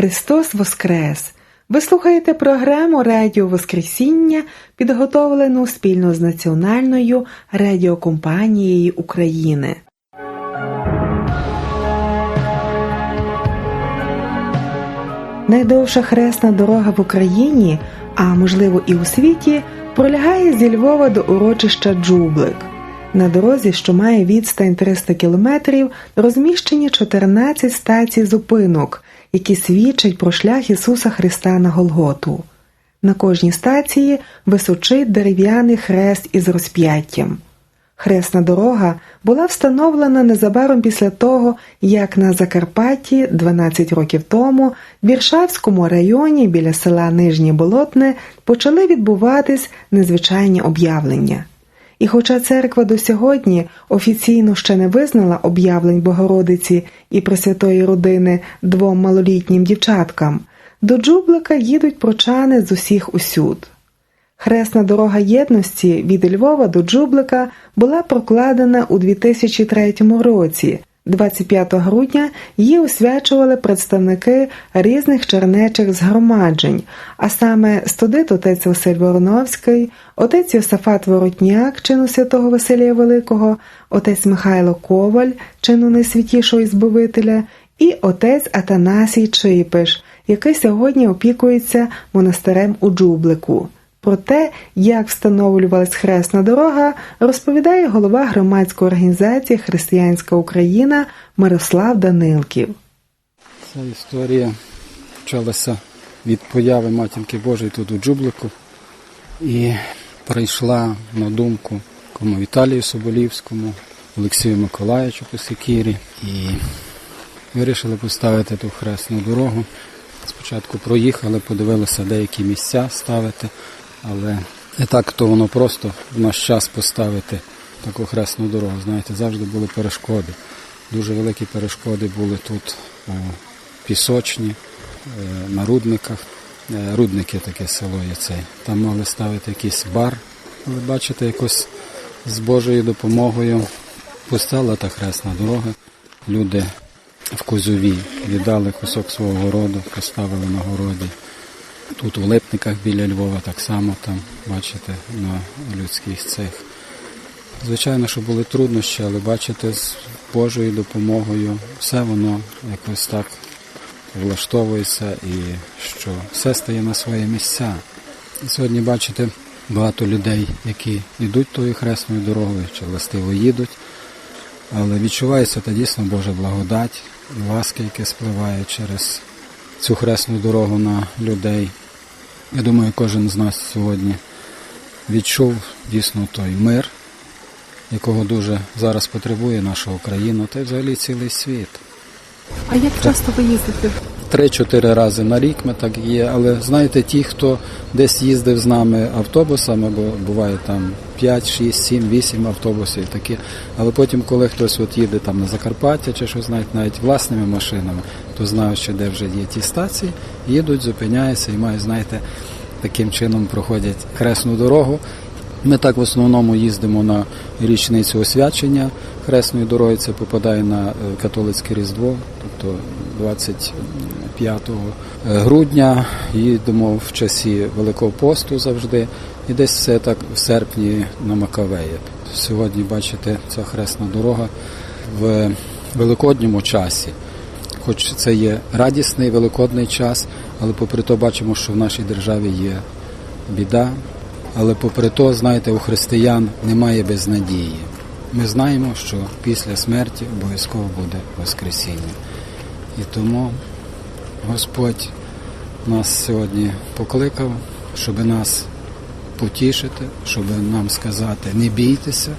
Христос Воскрес! Ви слухаєте програму Радіо Воскресіння, підготовлену спільно з Національною радіокомпанією України. Найдовша хресна дорога в Україні, а можливо і у світі, пролягає зі Львова до урочища Джублик. На дорозі, що має відстань 300 кілометрів, розміщені 14 стацій зупинок, які свідчать про шлях Ісуса Христа на Голготу. На кожній стації височить дерев'яний хрест із розп'яттям. Хресна дорога була встановлена незабаром після того, як на Закарпатті 12 років тому в Віршавському районі біля села Нижнє Болотне почали відбуватись незвичайні об'явлення. І хоча церква до сьогодні офіційно ще не визнала об'явлень Богородиці і Пресвятої родини двом малолітнім дівчаткам, до Джублика їдуть прочани з усіх усюд. Хресна дорога єдності від Львова до Джублика була прокладена у 2003 році. 25 грудня її освячували представники різних чернечих згромаджень, а саме студит отець Василь Вороновський, отець Йосафат Воротняк, чину святого Василія Великого, отець Михайло Коваль, чину найсвятішого Збавителя, і отець Атанасій Чипиш, який сьогодні опікується монастирем у Джублику. Про те, як встановлювалась хресна дорога, розповідає голова громадської організації Християнська Україна Мирослав Данилків. Ця історія почалася від появи матінки Божої тут у Джублику і прийшла на думку кому Віталію Соболівському, Олексію Миколаївичу Посікірі і вирішили поставити ту хресну дорогу. Спочатку проїхали, подивилися деякі місця ставити, але не так то воно просто в наш час поставити таку хресну дорогу. Знаєте, завжди були перешкоди. Дуже великі перешкоди були тут у пісочні, е, на рудниках. Е, Рудники таке село є цей. Там мали ставити якийсь бар. Але бачите, якось з Божою допомогою постала та хресна дорога. Люди в Козові віддали кусок свого городу, поставили на городі. Тут у Липниках біля Львова так само там, бачите, на людських цих. Звичайно, що були труднощі, але бачите, з Божою допомогою все воно якось так влаштовується і що все стає на свої місця. І сьогодні бачите багато людей, які йдуть тою хресною дорогою чи властиво їдуть, але відчувається та дійсно Божа благодать ласка, яке спливає через цю хресну дорогу на людей. Я думаю, кожен з нас сьогодні відчув дійсно той мир, якого дуже зараз потребує наша Україна, та й взагалі цілий світ. А як часто ви їздите? Три-чотири рази на рік ми так є, але знаєте, ті, хто десь їздив з нами автобусами, бо буває там 5, 6, 7, 8 автобусів такі. Але потім, коли хтось от їде там на Закарпаття чи щось навіть навіть власними машинами, то знають, що де вже є ті стації, їдуть, зупиняються і мають, знаєте, таким чином проходять хресну дорогу. Ми так в основному їздимо на річницю освячення хресної дороги. Це попадає на е, католицьке Різдво, тобто 25 грудня. Їдемо в часі Великого посту завжди. І десь все так в серпні на Макавеї. Сьогодні, бачите, ця хресна дорога в великодньому часі. Хоч це є радісний великодний час, але попри то бачимо, що в нашій державі є біда. Але попри то, знаєте, у християн немає безнадії. Ми знаємо, що після смерті обов'язково буде Воскресіння. І тому Господь нас сьогодні покликав, щоб нас потішити, щоб нам сказати, не бійтеся,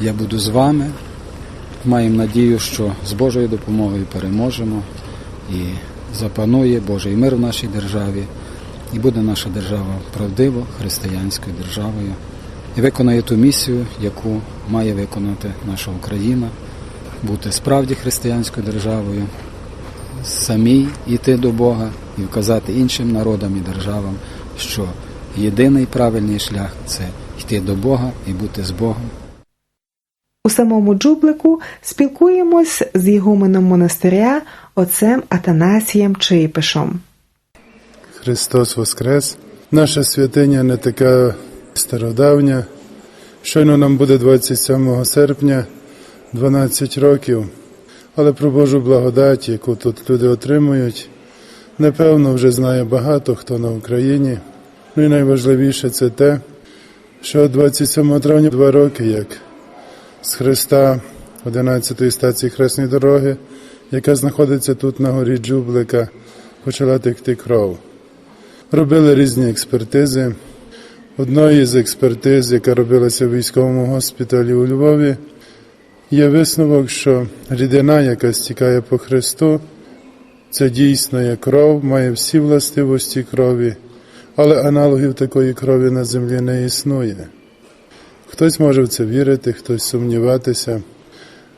я буду з вами. Маємо надію, що з Божою допомогою переможемо і запанує Божий мир в нашій державі. І буде наша держава правдиво християнською державою і виконає ту місію, яку має виконати наша Україна, бути справді християнською державою, самій йти до Бога і вказати іншим народам і державам, що єдиний правильний шлях це йти до Бога і бути з Богом. У самому Джублику спілкуємось з ігуменом монастиря отцем Атанасієм Чийпишем. Христос Воскрес! Наша святиня не така стародавня. Щойно нам буде 27 серпня 12 років, але про Божу благодать, яку тут люди отримують, напевно, вже знає багато хто на Україні. Ну і найважливіше це те, що 27 травня два роки, як з Христа 11-ї стації Хресної дороги, яка знаходиться тут на горі Джублика, почала текти кров. Робили різні експертизи. Одної з експертиз, яка робилася в військовому госпіталі у Львові, є висновок, що рідина, яка стікає по Христу, це дійсно є кров, має всі властивості крові, але аналогів такої крові на землі не існує. Хтось може в це вірити, хтось сумніватися.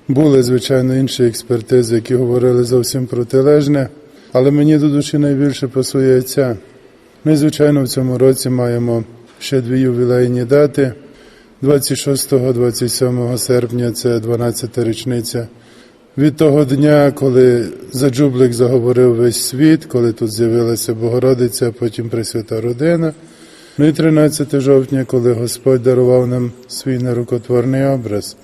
Були, звичайно, інші експертизи, які говорили зовсім протилежне, але мені до душі найбільше пасує ця. Ми, звичайно, в цьому році маємо ще дві ювілейні дати. 26-27 серпня це 12-та річниця. Від того дня, коли за Джублик заговорив весь світ, коли тут з'явилася Богородиця, потім Пресвята Родина. Ну і 13 жовтня, коли Господь дарував нам свій нерукотворний образ.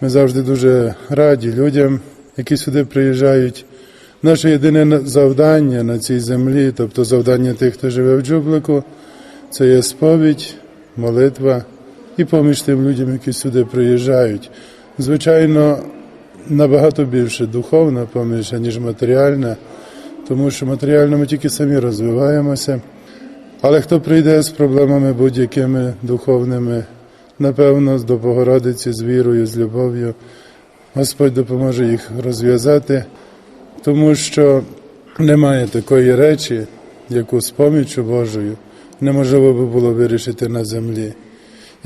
Ми завжди дуже раді людям, які сюди приїжджають. Наше єдине завдання на цій землі, тобто завдання тих, хто живе в Джублику, це є сповідь, молитва і поміж тим людям, які сюди приїжджають. Звичайно, набагато більше духовна поміж, ніж матеріальна, тому що матеріально ми тільки самі розвиваємося. Але хто прийде з проблемами будь-якими духовними, напевно, до Богородиці з вірою, з любов'ю, Господь допоможе їх розв'язати, тому що немає такої речі, яку з поміччю Божою неможливо би було вирішити на землі.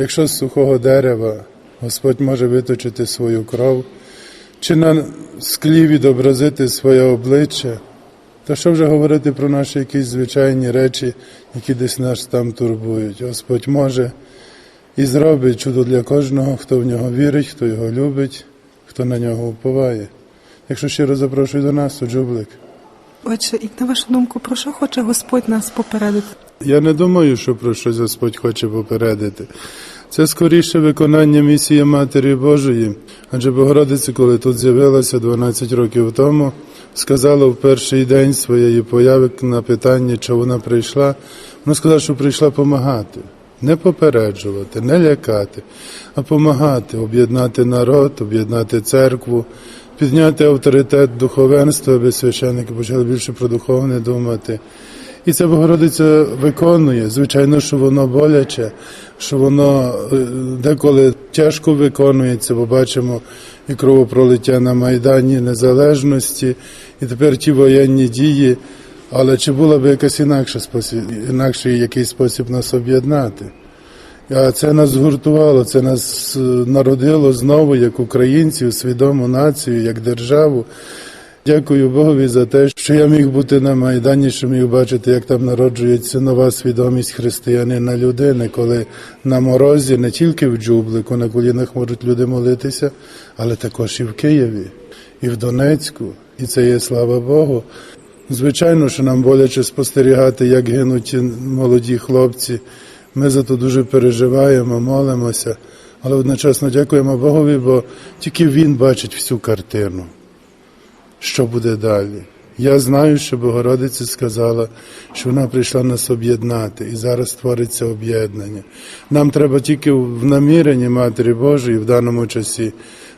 Якщо з сухого дерева Господь може виточити свою кров, чи на склі відобразити своє обличчя, та що вже говорити про наші якісь звичайні речі, які десь нас там турбують. Господь може і зробить чудо для кожного, хто в нього вірить, хто його любить, хто на нього уповає. Якщо щиро запрошую до нас, у Джублик. Отже, і на вашу думку, про що хоче Господь нас попередити? Я не думаю, що про щось Господь хоче попередити. Це скоріше виконання місії Матері Божої, адже Богородиця, коли тут з'явилася 12 років тому, сказала в перший день своєї появи на питання, чи вона прийшла. Вона сказала, що прийшла допомагати, не попереджувати, не лякати, а допомагати, об'єднати народ, об'єднати церкву, підняти авторитет духовенства, аби священники почали більше про духовне думати. І це Богородиця виконує. Звичайно, що воно боляче, що воно е, деколи тяжко виконується, бо бачимо і кровопролиття на Майдані Незалежності, і тепер ті воєнні дії. Але чи була б якась інакша спосіб, інакший якийсь спосіб нас об'єднати? А це нас згуртувало, це нас е, народило знову як українців, свідому націю, як державу. Дякую Богові за те, що я міг бути на Майдані, що міг бачити, як там народжується нова свідомість християнина людини, коли на морозі не тільки в Джублику, на колінах можуть люди молитися, але також і в Києві, і в Донецьку. І це є слава Богу. Звичайно, що нам боляче спостерігати, як гинуть молоді хлопці. Ми за то дуже переживаємо, молимося, але одночасно дякуємо Богові, бо тільки Він бачить всю картину що буде далі. Я знаю, що Богородиця сказала, що вона прийшла нас об'єднати, і зараз твориться об'єднання. Нам треба тільки в наміренні Матері Божої в даному часі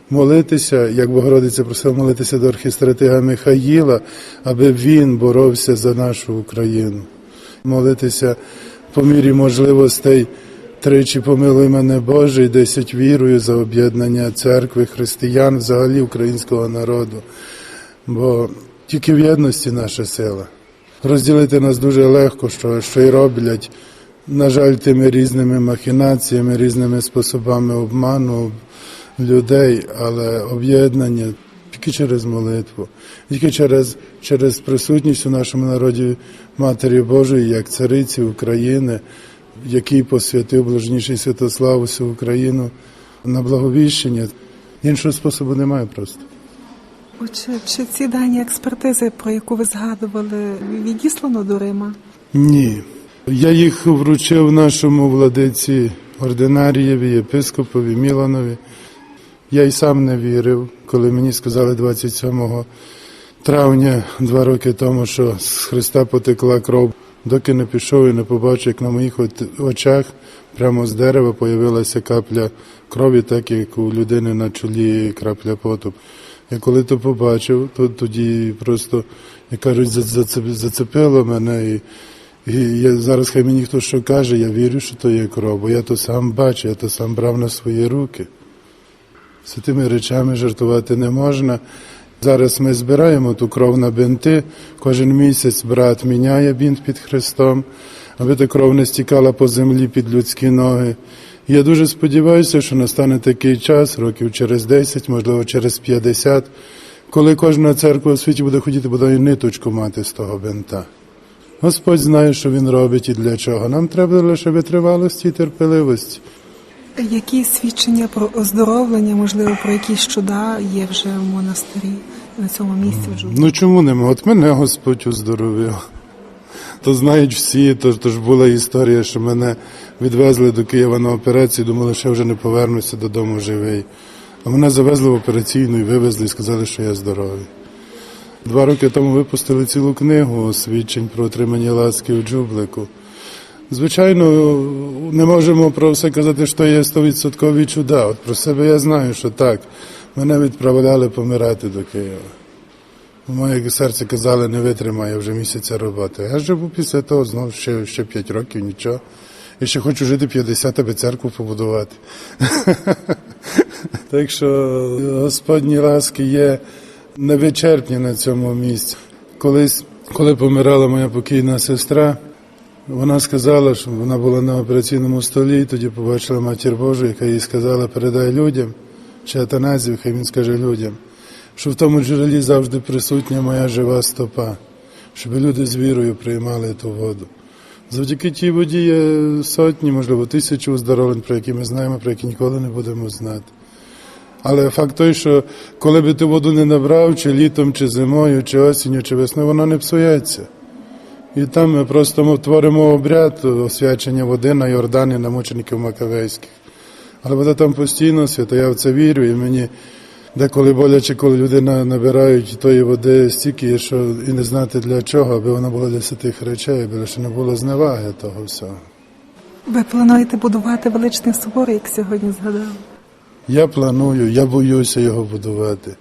молитися, як Богородиця просила молитися до архістратига Михаїла, аби він боровся за нашу Україну. Молитися по мірі можливостей. Тричі помилуй мене Боже, і десять вірую за об'єднання церкви, християн, взагалі українського народу бо тільки в єдності наша сила. Розділити нас дуже легко, що, що й роблять, на жаль, тими різними махінаціями, різними способами обману людей, але об'єднання тільки через молитву, тільки через, через присутність у нашому народі Матері Божої, як цариці України, який посвятив блажніший Святослав усю Україну на благовіщення. Іншого способу немає просто. Отже, чи ці дані експертизи, про яку ви згадували, відіслано до Рима? Ні. Я їх вручив нашому владиці ординарієві, єпископові Міланові. Я й сам не вірив, коли мені сказали 27 травня, два роки тому, що з Христа потекла кров. Доки не пішов і не побачив, як на моїх очах прямо з дерева появилася капля крові, так як у людини на чолі крапля поту. Я коли то побачив, то тоді просто, як кажуть, зацепило мене. І, і я, зараз хай мені хто що каже, я вірю, що то є кров, бо я то сам бачу, я то сам брав на свої руки. З тими речами жартувати не можна. Зараз ми збираємо ту кров на бинти. Кожен місяць брат міняє бінт під Христом, аби та кров не стікала по землі під людські ноги. Я дуже сподіваюся, що настане такий час, років через 10, можливо, через 50, коли кожна церква у світі буде хотіти бодай ниточку мати з того бинта. Господь знає, що він робить і для чого. Нам треба лише витривалості і терпеливості. Які свідчення про оздоровлення, можливо, про якісь чуда є вже в монастирі на цьому місці в Жуді? Ну чому нема? От мене Господь оздоровив. То знають всі, то, то ж була історія, що мене відвезли до Києва на операцію, думали, що я вже не повернуся додому живий. А мене завезли в операційну і вивезли і сказали, що я здоровий. Два роки тому випустили цілу книгу свідчень про отримання ласки у Джублику. Звичайно, не можемо про все казати, що є 100% чуда. От про себе я знаю, що так. Мене відправляли помирати до Києва. Моє серце казали, не витримає вже місяця роботи. Я живу після того знову ще, ще 5 років, нічого. І ще хочу жити 50, аби церкву побудувати. так що Господні ласки є невичерпні на цьому місці. Колись, коли помирала моя покійна сестра, вона сказала, що вона була на операційному столі, і тоді побачила матір Божу, яка їй сказала, передай людям, чи Атаназію, хай він скаже людям, що в тому джерелі завжди присутня моя жива стопа, щоб люди з вірою приймали ту воду. Завдяки тій воді є сотні, можливо, тисячі оздоровлень, про які ми знаємо, про які ніколи не будемо знати. Але факт той, що коли би ти воду не набрав, чи літом, чи зимою, чи осінню, чи весною, вона не псується. І там ми просто ми творимо обряд освячення води на Йордані на мучеників Макавейських. Але вода там постійно свята, я в це вірю, і мені деколи боляче, коли людина набирають тої води стільки, що і не знати для чого, аби вона була для святих речей, аби лише не було зневаги того всього. Ви плануєте будувати величний собор, як сьогодні згадали? Я планую, я боюся його будувати.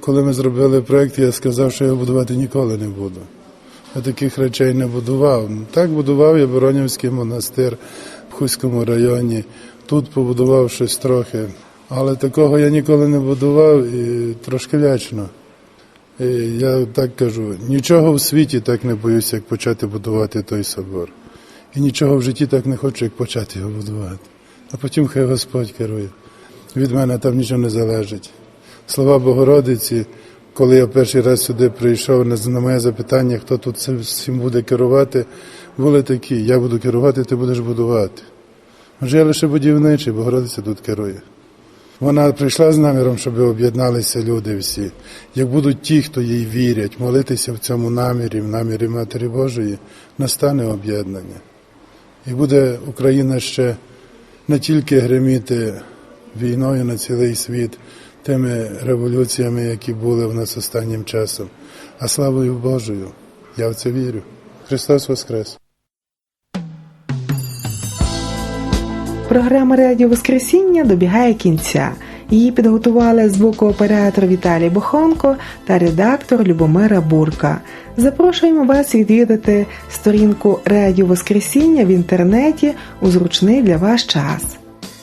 Коли ми зробили проєкт, я сказав, що я будувати ніколи не буду. Я таких речей не будував. Так будував я Боронівський монастир в Хуському районі. Тут побудував щось трохи. Але такого я ніколи не будував і трошки лячно. І я так кажу, нічого в світі так не боюся, як почати будувати той собор. І нічого в житті так не хочу, як почати його будувати. А потім хай Господь керує. Від мене там нічого не залежить. Слова Богородиці, коли я перший раз сюди прийшов, на моє запитання, хто тут всім буде керувати, були такі: я буду керувати, ти будеш будувати. Може, я лише будівничий, Богородиця тут керує. Вона прийшла з наміром, щоб об'єдналися люди всі. Як будуть ті, хто їй вірять, молитися в цьому намірі, в намірі Матері Божої, настане об'єднання. І буде Україна ще не тільки гриміти війною на цілий світ, тими революціями, які були в нас останнім часом, а славою Божою. Я в це вірю. Христос Воскрес! Програма Радіо Воскресіння добігає кінця. Її підготували звукооператор Віталій Бохонко та редактор Любомира Бурка. Запрошуємо вас відвідати сторінку Радіо Воскресіння в інтернеті у зручний для вас час.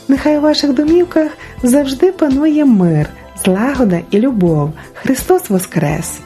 Нехай у ваших домівках завжди панує мир, злагода і любов. Христос Воскрес!